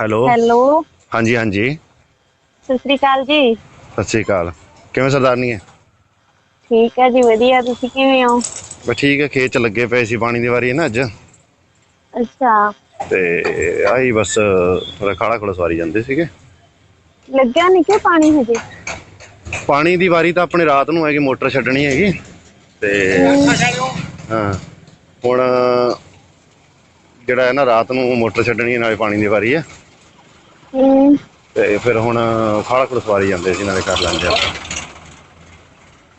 Hello. Hello. ਹਾਂਜੀ ਹਾਂਜੀ। ਸਤਿ ਸ੍ਰੀ ਅਕਾਲ ਜੀ। ਸਤਿ ਸ਼੍ਰੀ ਅਕਾਲ। ਕਿਵੇਂ ਸਰਦਾਰਨੀ ਹੈ ਠੀਕ ਹੈ ਜੀ ਵਧੀਆ। ਤੁਸੀਂ ਕਿਵੇਂ ਹੋ? ਬਸ ਠੀਕ ਹੈ ਖੇਤ ਚ ਲੱਗੇ ਪਏ ਸੀ ਪਾਣੀ ਦੀ ਵਾਰੀ ਹੈ ਨਾ ਅੱਜ। ਅੱਛਾ। ਤੇ ਆਹੀ ਬਸ ਖਾੜਾ ਖੋੜਾ ਸਵਾਰੀ ਜਾਂਦੇ ਸੀਗੇ। ਲੱਗਿਆ ਨਹੀਂ ਕਿ ਪਾਣੀ ਹਜੇ? ਪਾਣੀ ਦੀ ਵਾਰੀ ਤਾਂ ਆਪਣੇ ਰਾਤ ਨੂੰ ਹੈਗੀ ਮੋਟਰ ਛੱਡਣੀ ਹੈਗੀ। ਤੇ ਹਾਂ ਹੁਣ ਜਿਹੜਾ ਹੈ ਨਾ ਰਾਤ ਨੂੰ ਮੋਟਰ ਛੱਡਣੀ ਹੈ, ਨਾਲੇ ਪਾਣੀ ਦੀ ਵਾਰੀ ਹੈ। ਤੇ ਫਿਰ ਹੁਣ ਖੋੜਾ ਸਵਾਰੀ ਜਾਂਦੇ ਸੀ ਨਾਲੇ ਕਰ ਲੈਂਦੇ ਆਪਾਂ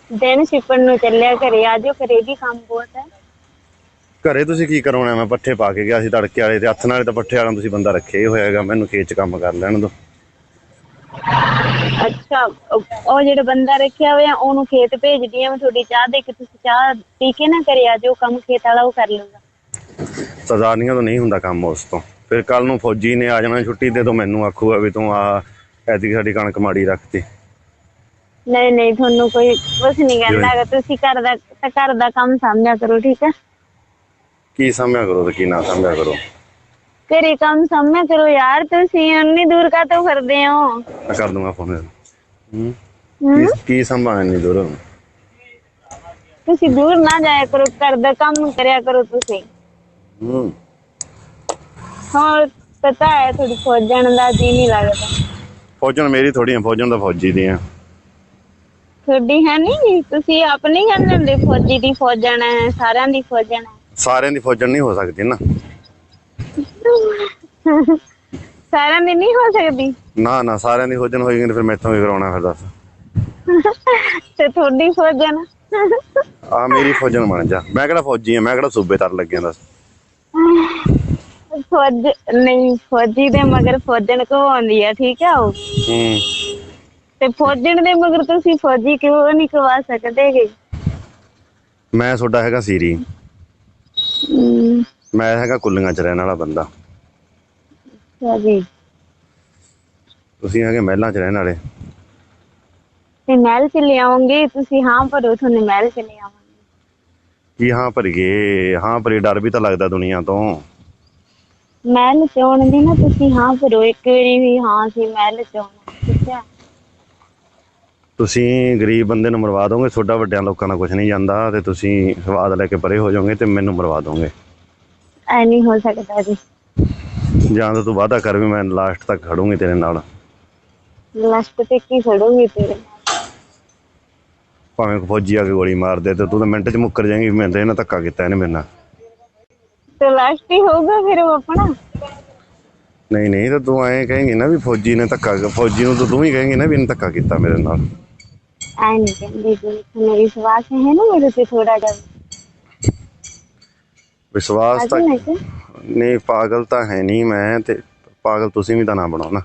ਦਿਨ ਛਿਪਣ ਨੂੰ ਚੱਲਿਆ ਘਰੇ ਆਜੋ ਘਰੇ ਵੀ ਕੰਮ ਬਹੁਤ ਹੈ। ਘਰੇ ਤੁਸੀਂ ਕੀ ਕਰਾਉਣਾ ਮੈਂ ਪੱਠੇ ਪਾ ਕੇ ਗਿਆ ਸੀ ਤੜਕੇ ਵਾਲੇ ਤੇ ਹੱਥ ਨਾਲੇ ਤਾਂ ਪੱਠੇ ਵਾਲਾ ਤੁਸੀਂ ਬੰਦਾ ਰੱਖਿਆ ਹੀ ਹੋਇਆ ਹੈਗਾ ਮੈਨੂੰ ਖੇਤ ਚ ਕੰਮ ਕਰ ਲੈਣ ਦੋ। ਅੱਛਾ ਉਹ ਉਹ ਜਿਹੜਾ ਬੰਦਾ ਰੱਖਿਆ ਹੋਇਆ ਉਹਨੂੰ ਖੇਤ ਭੇਜਦੀ ਆ ਮੈਂ ਤੁਹਾਡੀ ਚਾਹ ਦੇ ਕੇ ਤੁਸੀਂ ਚਾਹ ਪੀ ਕੇ ਨਾ ਘਰੇ ਆਜੋ ਕੰਮ ਖੇਤ ਵਾਲਾ ਉਹ ਕਰ ਲਊਗਾ। ਸਰਦਾਰਨੀਆਂ ਤੋਂ ਨਹੀਂ ਹੁੰਦਾ ਕੰਮ ਉਸ ਤੋਂ। ਫਿਰ ਕੱਲ ਨੂੰ ਫੌਜੀ ਨੇ ਆ ਜਾਣਾ ਛੁੱਟੀ ਦੇ ਤੋਂ ਮੈਨੂੰ ਆਖੂਗਾ ਵੀ ਤੂੰ ਆ ਐਤਕੀ ਸਾਡੀ ਕਣਕ ਮਾੜੀ ਰੱਖਤੀ। ਨਹੀਂ ਨਹੀਂ ਤੁਹਾਨੂੰ ਕੋਈ ਕੁਝ ਨਹੀਂ ਕਹਿੰਦਾ ਹੈਗਾ ਤੁਸੀਂ ਘਰ ਦਾ ਤਾਂ ਘਰ ਦਾ ਕੰਮ ਸਮਝਿਆ ਕਰੋ ਠੀਕ ਹੈ ਕੀ ਸਮਝਿਆ ਕਰੋ ਤੇ ਕੀ ਨਾ ਸਮਝਿਆ ਕਰੋ? ਘਰੇ ਕੰਮ ਸਮਝਿਆ ਕਰੋ ਯਾਰ ਤੁਸੀਂ ਇੰਨੀ ਦੂਰ ਕਾ ਤੋਂ ਫਿਰਦੇ ਹੋ? ਮੈਂ ਕਰ ਦੂੰਗਾ ਫੋਨ ਹੂੰ? ਕੀ ਕੀ ਨਹੀਂ ਦੂਰ? ਤੁਸੀਂ ਦੂਰ ਨਾ ਜਾਇਆ ਕਰੋ ਘਰ ਦਾ ਕੰਮ ਕਰਿਆ ਕਰੋ ਤੁਸੀਂ। ਹੂੰ। ਹੋਰ ਪਤਾ ਹੈ ਥੋੜੀ ਫੌਜਣ ਦਾ ਜੀ ਨਹੀਂ ਲੱਗਦਾ। ਫੌਜਣ ਮੇਰੀ ਦਾ ਫੌਜੀ ਦੀਆਂ ਤੁਹਾਡੀ ਹੈ ਨਹੀਂ ਤੁਸੀਂ ਆਪਣੀ ਕਹਿੰਦੇ ਹੁੰਦੇ ਫੌਜੀ ਦੀ ਫੌਜਣ ਹੈ ਸਾਰਿਆਂ ਦੀ ਫੌਜਣ ਹੈ? ਸਾਰਿਆਂ ਦੀ ਫੌਜਣ ਨਹੀਂ ਹੋ ਸਕਦੀ ਨਾ। ਸਾਰਿਆਂ ਦੀ ਨਹੀਂ ਹੋ ਸਕਦੀ? ਨਾ ਨਾ ਸਾਰਿਆਂ ਦੀ ਫੌਜਣ ਹੋਏਗੀ ਤੇ ਫਿਰ ਮੈਥੋਂ ਕੀ ਕਰਾਉਣਾ ਫਿਰ ਦੱਸ। ਤੇ ਤੁਹਾਡੀ ਫੌਜਣ? ਆ ਮੇਰੀ ਫੌਜਣ ਬਣ ਜਾ। ਮੈਂ ਕਿਹੜਾ ਫੌਜੀ ਆ? ਮੈਂ ਕਿਹੜਾ ਸੂਬੇਦਾਰ ਲੱਗਿਆ ਦੱਸ? ਫੌਜ ਨਹੀਂ ਫੌਜੀ ਦੇ ਮਗਰ ਫੌਜਣ ਕੋ ਆਉਂਦੀ ਹੈ ਠੀਕ ਹੈ ਉਹ? ਹੂੰ। ਤੇ ਫੌਜਣ ਦੇ ਮਗਰ ਤੁਸੀਂ ਫੌਜੀ ਕਿਉਂ ਨਹੀਂ ਕਰਵਾ ਸਕਦੇਗੇ ਮੈਂ ਤੁਹਾਡਾ ਹੈਗਾ ਸੀਰੀ। ਹਮ, ਮੈਂ ਹੈਗਾ ਕੁੱਲੀਆਂ ਚ ਰਹਿਣ ਵਾਲਾ ਬੰਦਾ। ਅੱਛਾ ਜੀ। ਤੁਸੀਂ ਹੈਗੇ ਮਹਿਲਾਂ ਚ ਰਹਿਣ ਵਾਲੇ। ਤੇ ਮਹਿਲ ਚ ਲਿਆਉਂਗੇ ਤੁਸੀਂ ਹਾਂ ਭਰੋ ਤੁਹਾਨੂੰ ਮਹਿਲ ਚ ਲਿਆਵਾਂਗੇ। ਕੀ ਹਾਂ ਭਰੀਏ? ਹਾਂ ਭਰੀ ਡਰ ਵੀ ਤਾਂ ਲੱਗਦਾ ਦੁਨੀਆ ਤੋਂ। ਮਹਿਲ ਚ ਆਉਣ ਦੀ ਨਾ ਤੁਸੀਂ ਹਾਂ ਭਰੋ ਇੱਕ ਵਾਰੀ ਵੀ ਹਾਂ ਸੀ ਮਹਿਲ ਚ ਆਉਣਾ ਠੀਕ ਹੈ। ਤੁਸੀਂ ਗਰੀਬ ਬੰਦੇ ਨੂੰ ਮਰਵਾ ਦੋਗੇ ਤੁਹਾਡਾ ਵੱਡਿਆਂ ਲੋਕਾਂ ਦਾ ਕੁਝ ਨਹੀਂ ਜਾਂਦਾ ਤੇ ਤੁਸੀਂ ਸਵਾਦ ਲੈ ਕੇ ਪਰੇ ਹੋ ਜਾਓਗੇ ਤੇ ਮੈਨੂੰ ਮਰਵਾ ਦੋਗੇ। ਐ ਨਹੀਂ ਹੋ ਸਕਦਾ ਜੀ। ਜਾਂ ਤਾਂ ਤੂੰ ਵਾਅਦਾ ਕਰ ਵੀ ਮੈਂ ਲਾਸਟ ਤੱਕ ਖੜੂੰਗੀ ਤੇਰੇ ਨਾਲ। ਲਾਸਟ ਤੇ ਕੀ ਖੜੋਗੇ ਤੇਰੇ ਨਾਲ? ਭਾਵੇਂ ਕੋਈ ਫੌਜੀ ਆ ਕੇ ਗੋਲੀ ਮਾਰ ਦੇ ਤੇ ਤੂੰ ਤਾਂ ਮਿੰਟ 'ਚ ਮੁੱਕਰ ਜਾਏਂਗੀ ਮੈਂ ਤਾਂ ਇਹਨਾਂ ਧੱਕਾ ਕੀਤਾ ਇਹਨੇ ਮੇਰੇ ਨਾਲ। ਤੇ ਲਾਸਟ ਹੀ ਹੋਊਗਾ ਫਿਰ ਉਹ ਆਪਣਾ? ਨਹੀਂ ਨਹੀਂ ਤਾਂ ਤੂੰ ਐਂ ਕਹੇਂਗੀ ਨਾ ਵੀ ਫੌਜੀ ਨੇ ਧੱਕਾ ਫੌਜੀ ਨੂੰ ਤਾਂ ਤੂੰ ਹੀ ਕਹੇਂਗੀ ਨਾ ਵੀ ਇਹਨੇ ਧੱਕਾ ਕੀਤਾ ਮੇਰੇ ਨਾਲ। ਐ ਨਹੀਂ ਕਹਿੰਦੀ ਜੀ ਤੁਹਾਨੂੰ ਵਿਸ਼ਵਾਸ ਹੈ ਨਾ ਮੇਰੇ ਤੇ ਥੋੜਾ ਜਿਹਾ। ਵਿਸ਼ਵਾਸ ਤਾਂ ਅਜੇ ਨਹੀਂ ਪਾਗਲ ਤਾਂ ਹੈ ਨਹੀਂ ਮੈਂ ਤੇ ਪਾਗਲ ਤੁਸੀਂ ਵੀ ਤਾਂ ਨਾ ਬਣਾਓ ਨਾ।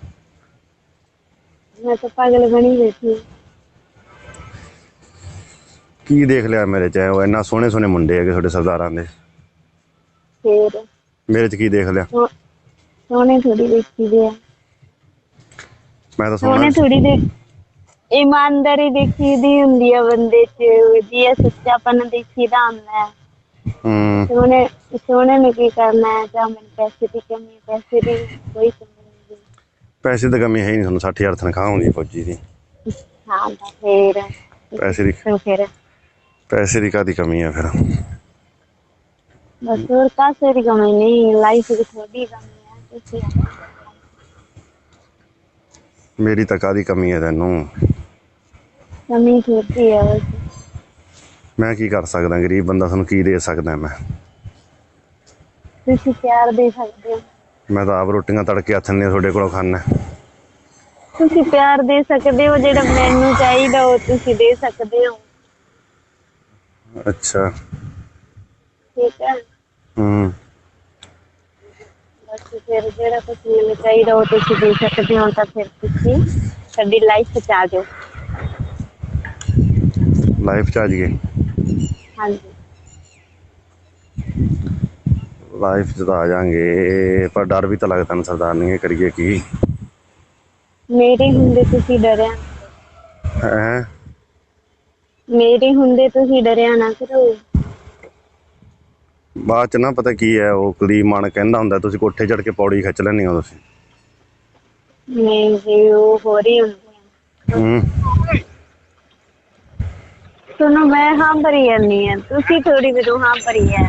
ਮੈਂ ਤਾਂ ਪਾਗਲ ਬਣੀ ਬੈਠੀ ਹਾਂ। ਕੀ ਦੇਖ ਲਿਆ ਮੇਰੇ 'ਚ ਉਹ ਇੰਨਾ ਸੋਹਣੇ ਸੋਹਣੇ ਮੁੰਡੇ ਹੈਗੇ ਤੁਹਾਡੇ ਸਰਦਾਰਾਂ ਦੇ। ਫਿਰ। ਮੇਰੇ 'ਚ ਕੀ ਦੇਖ ਲਿਆ? ਸੋ- ਸੋਹਣੇ ਥੋੜੀ ਦੇਖੀ ਦੇ ਆ। ਮੈਂ ਤਾਂ ਸੋਹਣੇ ਸੋਹਣਾ ਥੋੜੀ ਦੇ ਇਮਾਨਦਾਰੀ ਦੇਖੀ ਦੀ ਹੁੰਦੀ ਆ ਬੰਦੇ ਚ। ਵਧੀਆ ਸੱਚਾਪਨ ਦੇਖੀ ਦਾ ਹੁੰਦਾ। ਹੈ। ਹੂੰ ਸੋਹਣੇ ਸੋਹਣੇ ਨੂੰ ਕੀ ਕਰਨਾ ਹੈ? ਜਾਂ ਮੈਨੂੰ ਪੈਸੇ ਦੀ ਕਮੀ ਹੈ, ਪੈਸੇ ਦੀ ਕੋਈ ਕਮੀ ਨਹੀਂ ਪੈਸੇ ਦੀ ਕਮੀ ਹੈ ਹੀ ਨਹੀਂ ਤੁਹਾਨੂੰ। 60000 ਤਨਖਾਹ ਹੁੰਦੀ ਹੈ ਫੌਜੀ ਦੀ। ਹਾਂ ਤਾਂ ਫਿਰ। ਪੈਸੇ ਦੀ ਫਿਰ। ਪੈਸੇ ਦੀ ਕਾਦੀ ਕਮੀ ਹੈ ਫਿਰ? ਹੋਰ ਕਾਸੇ ਦੀ ਕਮੀ ਨਹੀਂ ਲਾਈਫ ਦੀ ਥੋੜੀ ਕਮੀ ਹੈ ਤੁਸੀਂ ਮੇਰੀ ਤਾਂ ਕਾਦੀ ਕਮੀ ਹੈ ਤੈਨੂੰ ਕਮੀ ਥੋੜੀ ਹੈ ਬਸ ਮੈਂ ਕੀ ਕਰ ਸਕਦਾ ਗਰੀਬ ਬੰਦਾ ਤੁਹਾਨੂੰ ਕੀ ਦੇ ਸਕਦਾ ਮੈਂ ਤੁਸੀਂ ਪਿਆਰ ਦੇ ਸਕਦੇ ਹੋ ਮੈਂ ਤਾਂ ਆਪ ਰੋਟੀਆਂ ਤੜਕੇ ਹੱਥ ਨੇ ਤੁਹਾਡੇ ਕੋਲੋਂ ਖਾਣਾ ਤੁਸੀਂ ਪਿਆਰ ਦੇ ਸਕਦੇ ਹੋ ਜਿਹੜਾ ਮੈਨੂੰ ਚਾਹੀਦਾ ਉਹ ਤੁਸੀਂ ਦੇ ਸਕਦੇ ਹੋ ਅੱਛਾ ਠੀਕ ਹੈ ਹੂੰ। ਬਸ ਫਿਰ ਜਿਹੜਾ ਕੁਝ ਮੈਨੂੰ ਚਾਹੀਦਾ ਉਹ ਤੁਸੀਂ ਦੇ ਸਕਦੇ ਹੋ ਤਾਂ ਫਿਰ ਤੁਸੀਂ ਸਾਡੀ ਲਾਈਫ ਚ ਆ ਜਾਓ ਲਾਈਫ ਚ ਆ ਜੀਏ ਹਾਂਜੀ। ਲਾਈਫ ਚ ਤਾਂ ਆ ਜਾਾਂਗੇ ਪਰ ਡਰ ਵੀ ਤਾਂ ਲੱਗਦਾ ਨਾ ਸਰਦਾਰ ਨਹੀਂ ਕਰੀਏ ਕੀ? ਮੇਰੇ ਹੁੰਦੇ ਤੁਸੀਂ ਡਰਿਆ ਹੈ? ਮੇਰੇ ਹੁੰਦੇ ਤੁਸੀਂ ਡਰਿਆ ਨਾ ਕਰੋ। ਬਾਅਦ ਚ ਨਾ ਪਤਾ ਕੀ ਹੈ ਉਹ ਕੁਲਦੀਪ ਮਾਨ ਕਹਿੰਦਾ ਹੁੰਦਾ ਤੁਸੀਂ ਕੋਠੇ ਚੜ ਕੇ ਪੌੜੀ ਖਿੱਚ ਲੈਣੀ ਹੋ ਤੁਸੀਂ। ਨਹੀਂ ਜੀ ਉਹ ਹੋ ਰਹੀ ਹੂੰ। ਤੁਹਾਨੂੰ ਮੈਂ ਹਾਂ ਭਰੀ ਜਾਂਦੀ ਆ ਤੁਸੀਂ ਥੋੜੀ ਮੈਨੂੰ ਹਾਂ ਭਰੀ ਹੈ।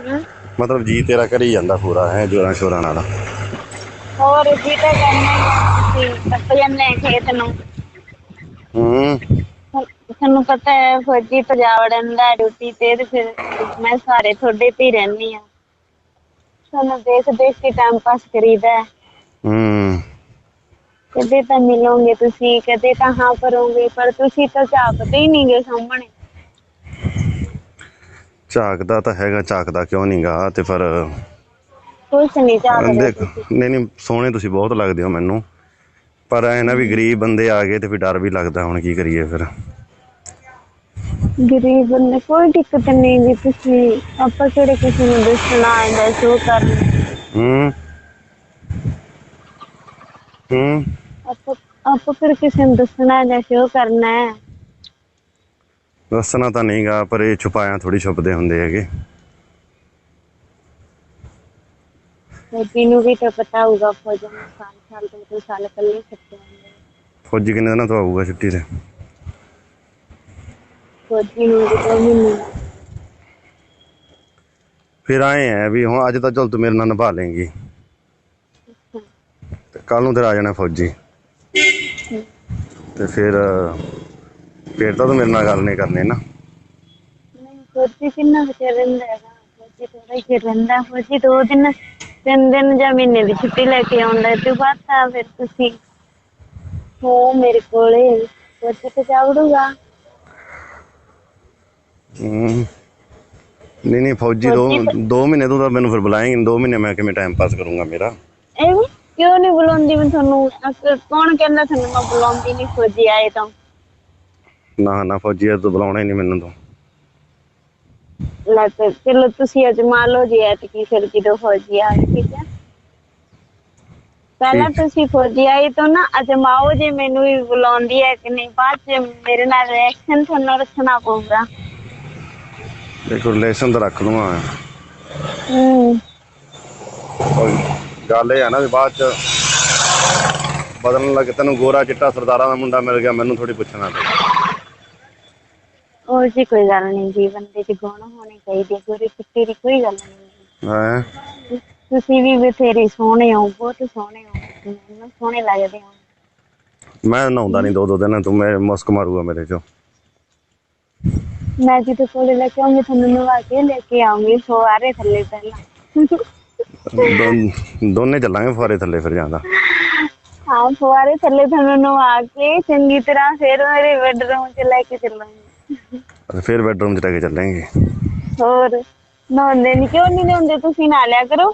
ਹਮ? ਮਤਲਬ ਜੀ ਤੇਰਾ ਕਰੀ ਜਾਂਦਾ ਪੂਰਾ ਹੈ ਜੋਰਾਂ ਸ਼ੋਰਾਂ ਨਾਲ। ਹੋਰ ਜੀ ਤਾਂ ਕਰਨਾ ਹੀ ਆ, ਤੁਸੀਂ ਟੱਪ ਜਾਂਦੇ ਆ ਖੇਤ ਨੂੰ। ਹੂੰ। ਤੁਹਾਨੂੰ ਪਤਾ ਹੈ ਫੌਜੀ ਪੰਜਾਬ ਰਹਿੰਦਾ ਡਿਊਟੀ ਤੇ ਤੇ ਫਿਰ ਮੈਂ ਸਾਰੇ ਤੁਹਾਡੇ ਤੇ ਹੀ ਰਹਿੰਦੀ ਆ ਤੁਹਾਨੂੰ ਦੇਖ ਦੇਖ ਕੇ ਟਾਈਮ ਪਾਸ ਕਰੀਦਾ ਹੈ। ਹੂੰ। ਕਦੇ ਤਾਂ ਮਿਲੋਗੇ ਤੁਸੀਂ ਕਦੇ ਤਾਂ ਹਾਂ ਕਰੋਗੇ ਪਰ ਤੁਸੀਂ ਤਾਂ ਝਾਕਦੇ ਹੀ ਨਹੀਂਗੇ ਸਾਹਮਣੇ। ਝਾਕਦਾ ਤਾਂ ਹੈਗਾ ਝਾਕਦਾ ਕਿਉਂ ਨਹੀਂਗਾ? ਤੇ ਪਰ ਕੁਛ ਨਹੀਂ ਝਾਕਦੇ ਦੇਖ ਤੁਸੀਂ। ਨਹੀਂ ਨਹੀਂ ਸੋਹਣੇ ਤੁਸੀਂ ਬਹੁਤ ਲੱਗਦੇ ਹੋ ਮੈਨੂੰ। ਪਰ ਐ ਨਾ ਵੀ ਗਰੀਬ ਬੰਦੇ ਆ ਗਏ ਤੇ ਫਿਰ ਡਰ ਵੀ ਲੱਗਦਾ ਹੁਣ ਕੀ ਕਰੀਏ ਫਿਰ। ਗਰੀਬ ਬੰਦੇ ਕੋਈ ਦਿੱਕਤ ਨਹੀਂ ਜੀ ਤੁਸੀਂ ਆਪਾਂ ਕਿਹੜੇ ਕਿਸੇ ਨੂੰ ਦੱਸਣਾ ਆਂਦਾ ਸ਼ੋ ਕਰਨ। ਹੂੰ। ਹੂੰ। ਆਪਾਂ ਆਪਾਂ ਫਿਰ ਕਿਸੇ ਨੂੰ ਦੱਸਣਾ ਜਾਂ ਸ਼ੋ ਕਰਨਾ ਹੈ? ਦੱਸਣਾ ਤਾਂ ਨਹੀਂਗਾ ਪਰ ਇਹ ਛੁਪਾਇਆ ਥੋੜੀ ਛੁਪਦੇ ਹੁੰਦੇ ਹੈਗੇ। ਫੌਜੀ ਨੂੰ ਵੀ ਤਾਂ ਪਤਾ ਹੋਊਗਾ ਫੌਜਾਂ ਨੂੰ ਸਾਲ ਸਾਲ ਤੋਂ ਦੋ ਸਾਲ ਪਹਿਲੇ ਸੱਤੇ ਹੁੰਦੇ। ਫੌਜੀ ਕਿੰਨੇ ਦਿਨਾਂ ਤੋਂ ਆਊਗਾ ਛੁੱਟੀ ਤੇ? ਫੌਜੀ ਨੂੰ ਵੀ ਦੋ ਫਿਰ ਆਏ ਆ ਵੀ ਹੁਣ ਅੱਜ ਤਾਂ ਚਲ ਤੂੰ ਮੇਰੇ ਨਾਲ ਨਿਭਾ ਲੇਂਗੀ। ਤੇ ਕੱਲ ਨੂੰ ਤੇਰਾ ਆ ਜਾਣਾ ਫੌਜੀ। ਤੇ ਫਿਰ ਫਿਰ ਤਾਂ ਤੂੰ ਮੇਰੇ ਨਾਲ ਗੱਲ ਨਹੀਂ ਕਰਨੀ ਨਾ। ਫੌਜੀ ਕਿੰਨਾ ਬਚਿਆ ਰਹਿੰਦਾ ਹੈਗਾ? ਫੌਜੀ ਥੋੜਾ ਹੀ ਚਿਰ ਰਹਿੰਦਾ। ਫੌਜੀ ਦੋ ਦਿਨ, ਤਿੰਨ ਦਿਨ ਜਾਂ ਮਹੀਨੇ ਦੀ ਛੁੱਟੀ ਲੈ ਕੇ ਆਉਂਦਾ। ਤੇ ਬਾਅਦ ਤਾਂ ਫਿਰ ਤੁਸੀਂ ਹੋ ਮੇਰੇ ਕੋਲੇ। ਫੌਜੀ ਤੇ ਜਾਵੜੂਗਾ। ਹੂੰ। ਨਹੀਂ ਨਹੀਂ ਫੌਜੀ ਦੋ ਦੋ ਮਹੀਨੇ ਤੋਂ ਤਾਂ ਮੈਨੂੰ ਫਿਰ ਬੁਲਾਏਂਗੇ ਦੋ ਮਹੀਨੇ ਮੈਂ ਕਿਵੇਂ ਟਾਈਮ ਪਾਸ ਕਰੂੰਗਾ ਮੇਰਾ? ਐਵੇਂ ਕਿਉਂ ਨਹੀਂ ਬੁਲਾਉਂਦੀ ਮੈਂ ਤੁਹਾਨੂੰ? ਅਸ- ਕੌਣ ਕਹਿੰਦਾ ਤੁਹਾਨੂੰ ਮੈਂ ਬੁਲਾਉਂਦੀ ਨਹੀਂ ਫੌਜੀ ਆਏ ਤਾਂ? ਨਾ ਨਾ ਫੌਜੀ ਇਹ ਤੋਂ ਬੁਲਾਉਣਾ ਹੀ ਨਹੀਂ ਮੈਨੂੰ ਤੋਂ। ਲੈ ਤੇ ਚਲੋ ਤੁਸੀਂ ਅਜਮਾ ਲਓ ਜੀ ਫਿਰ ਜਦੋਂ ਫੌਜੀ ਆ ਗਏ, ਠੀਕ ਹੈ? ਪਹਿਲਾਂ। ਤੁਸੀਂ ਫੌਜੀ ਆਏ ਤਾਂ ਨਾ ਅਜਮਾਓ ਜੇ ਮੈਨੂੰ ਵੀ ਬੁਲਾਉਂਦੀ ਹੈ ਕਿ ਨਹੀਂ ਬਾਅਦ ਚ ਮੇਰੇ ਨਾਲ ਰਿਐਕਸ਼ਨ ਤੁਹਾਨੂੰ ਰੱਖਣਾ ਪਊਗਾ। ਦੇਖੋ ਰਿਲੇਸ਼ਨ ਤਾਂ ਰੱਖ ਮੈਂ। ਹੂੰ। ਕੋਈ ਗੱਲ ਇਹ ਆ ਨਾ ਵੀ ਬਾਅਦ ਚ ਬਦਲਣ ਲੱਗੇ ਤੈਨੂੰ ਗੋਰਾ ਚਿੱਟਾ ਸਰਦਾਰਾਂ ਦਾ ਮੁੰਡਾ ਮਿਲ ਗਿਆ ਮੈਨੂੰ ਥੋੜੀ ਪੁੱਛਣਾ ਪਿਆ ਉਹ ਜੀ ਕੋਈ ਗੱਲ ਨਹੀਂ ਜੀ ਬੰਦੇ ਚ ਗੁਣ ਹੋਣੇ ਚਾਹੀਦੇ ਗੋਰੇ ਚਿੱਟੇ ਦੀ ਕੋਈ ਗੱਲ ਨਹੀਂ ਹੈ? ਤੁਸੀਂ ਵੀ ਬਥੇਰੇ ਸੋਹਣੇ ਹੋ ਬਹੁਤ ਸੋਹਣੇ ਹੋ ਮੈਨੂੰ ਸੋਹਣੇ ਲੱਗਦੇ ਹੋ। ਮੈਂ ਨਹਾਉਂਦਾ ਨਹੀਂ ਦੋ ਦੋ ਦਿਨ ਤੂੰ ਮੇਰੇ ਮੁਸਕ ਮਾਰੂਗਾ ਮੇਰੇ ਚੋਂ। ਮੈਂ ਜਦੋਂ ਕੋਲੇ ਲੈ ਕੇ ਆਉਂਗੀ ਤੁਹਾਨੂੰ ਨਵਾ ਕੇ ਲੈ ਕੇ ਆਉਂਗੀ ਸਵਾਰੇ ਥੱਲੇ ਪਹਿਲਾਂ। ਦੋ- ਦੋਨੇ ਚੱਲਾਂਗੇ ਫੁਆਰੇ ਥੱਲੇ ਫਿਰ ਜਾਂਦਾ ਹਾਂ ਫੁਆਰੇ ਥੱਲੇ ਤੁਹਾਨੂੰ ਨਵਾ ਕੇ ਚੰਗੀ ਤਰ੍ਹਾਂ ਫਿਰ ਮੇਰੇ ਬੈਡਰੂਮ 'ਚ ਲੈ ਕੇ ਚੱਲਾਂਗੇ। ਫਿਰ ਬੈਡਰੂਮ ਚ ਲੈ ਕੇ ਚੱਲਾਂਗੇ। ਹੋਰ ਨਹਾਉਂਦੇ ਨਹੀਂ ਕਿਉਂ ਨਹੀਂ ਨਹਾਉਂਦੇ? ਤੁਸੀਂ ਨਾ ਲਿਆ ਕਰੋ।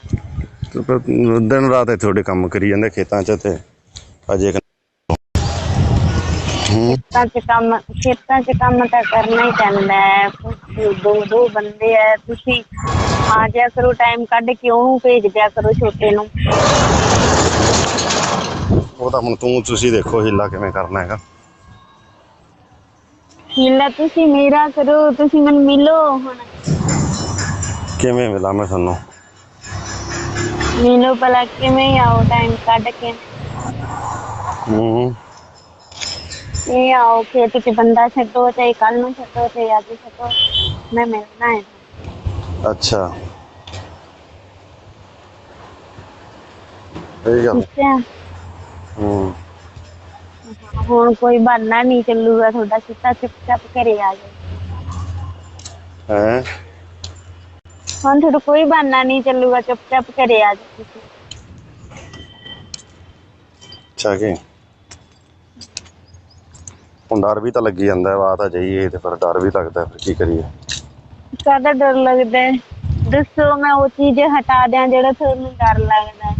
ਤੇ ਫਿਰ ਦਿਨ ਰਾਤ ਇੱਥੇ ਤੁਹਾਡੇ ਕੰਮ ਕਰੀ ਜਾਂਦੇ ਖੇਤਾਂ ਚ ਤੇ ਅਜੇ ਇੱਕ- ਖੇਤਾਂ 'ਚ ਕੰਮ ਖੇਤਾਂ 'ਚ ਕੰਮ ਤਾਂ ਕਰਨਾ ਹੀ ਪੈਂਦਾ ਹੈ। ਤੁਸੀਂ ਦੋ ਦੋ ਬੰਦੇ ਐ ਤੁਸੀਂ ਆ ਜਾ ਕਰੋ ਟਾਈਮ ਕੱਢ ਕੇ ਉਹਨੂੰ ਭੇਜ ਦਿਆ ਕਰੋ ਛੋਟੇ ਨੂੰ। ਉਹ ਤਾਂ ਹੁਣ ਤੂੰ ਤੁਸੀਂ ਦੇਖੋ ਹਿੱਲਾ ਕਿਵੇਂ ਕਰਨਾ ਹੈਗਾ। ਮਿਲਾ ਤੁਸੀਂ ਮੇਰਾ ਕਰੋ ਤੁਸੀਂ ਮੈਨੂੰ ਮਿਲੋ ਹੁਣ। ਕਿਵੇਂ ਮਿਲਾਂ ਮੈਂ ਤੁਹਾਨੂੰ? ਮਿਲੋ ਭਲਾ ਕਿਵੇਂ ਆਓ ਟਾਈਮ ਕੱਢ ਕੇ। ਹੂੰ। ਇਹ ਆਓ ਖੇਤ 'ਚ ਬੰਦਾ ਛੱਡੋ ਚਾਹੇ ਕੱਲ ਨੂੰ ਛੱਡੋ ਚਾਹੇ ਅੱਜ ਛੱਡੋ ਮੈਂ ਮਿਲਣਾ ਹੈ ਅੱਛਾ ਇਹ ਗੱਲ ਠੀਕ ਹੈ ਹੂੰ ਹੁਣ ਕੋਈ ਬਹਾਨਾ ਨਹੀਂ ਚੱਲੂਗਾ ਤੁਹਾਡਾ ਸਿੱਧਾ ਚੁੱਪਚਾਪ ਘਰੇ ਆ ਜਾਓ ਹੈ ਹੁਣ ਤੁਹਾਡਾ ਕੋਈ ਬਹਾਨਾ ਨਹੀਂ ਚੱਲੂਗਾ ਚੁੱਪਚਾਪ ਘਰੇ ਆ ਜਾਓ ਤੁਸੀਂ ਅੱਛਾ ਕਿ ਹੁਣ ਡਰ ਵੀ ਤਾਂ ਲੱਗੀ ਜਾਂਦਾ ਵਾ ਤਾਂ ਜਾਈਏ ਤੇ ਫਿਰ ਡਰ ਵੀ ਲੱਗਦਾ ਫਿਰ ਕੀ ਕਰੀਏ? ਕਾਹਦਾ ਡਰ ਲੱਗਦਾ ਹੈ। ਦੱਸੋ ਮੈਂ ਉਹ ਚੀਜ਼ ਹਟਾ ਦਿਆਂ ਜਿਹੜਾ ਤੁਹਾਨੂੰ ਡਰ ਲੱਗਦਾ ਹੈ।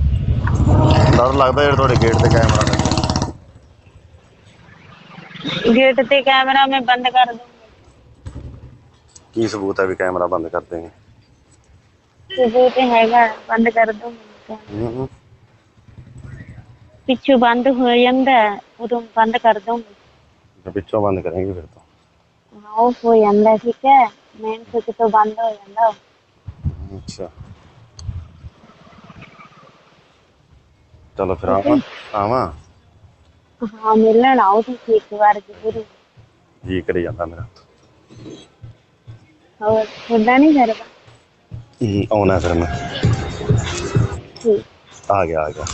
ਡਰ ਲੱਗਦਾ ਜਿਹੜਾ ਤੁਹਾਡੇ ਗੇਟ ਤੇ ਕੈਮਰਾ ਲੱਗਿਆ ਗੇਟ ਤੇ ਕੈਮਰਾ ਮੈਂ ਬੰਦ ਕਰ ਦੂੰਗੀ। ਕੀ ਸਬੂਤ ਹੈ ਵੀ ਕੈਮਰਾ ਬੰਦ ਕਰ ਦੇਂਗੇ ਤੇ ਤੇ ਹੈਗਾ ਬੰਦ ਕਰ ਦੂੰਗੀ ਹੂੰ। ਪਿੱਛੋਂ ਬੰਦ ਹੋ ਜਾਂਦਾ ਹੈ, ਉਦੋਂ ਬੰਦ ਕਰ ਦੂੰਗੀ। ਤੇ ਪਿੱਛੋਂ ਬੰਦ ਕਰਾਂਗੇ ਫਿਰ ਤੋਂ। ਆਫ ਹੋ ਜਾਂਦਾ ਠੀਕ ਹੈ। ਮੇਨ ਸੁੱਚ ਤੋਂ ਬੰਦ ਹੋ ਜਾਂਦਾ। ਅੱਛਾ। ਚਲੋ ਫਿਰ ਆਵਾਂ ਆਵਾਂ। ਹਾਂ ਮਿਲਣ ਆਓ ਤੁਸੀਂ ਇੱਕ ਵਾਰ ਜ਼ਰੂਰ। ਜੀ ਕਰੀ ਜਾਂਦਾ ਮੇਰਾ ਹੋਰ ਤੁਹਾਡਾ ਨਹੀਂ ਕਰਦਾ ਆਉਣਾ ਫਿਰ ਮੈਂ। ਠੀਕ। ਆ ਗਿਆ ਆ ਗਿਆ।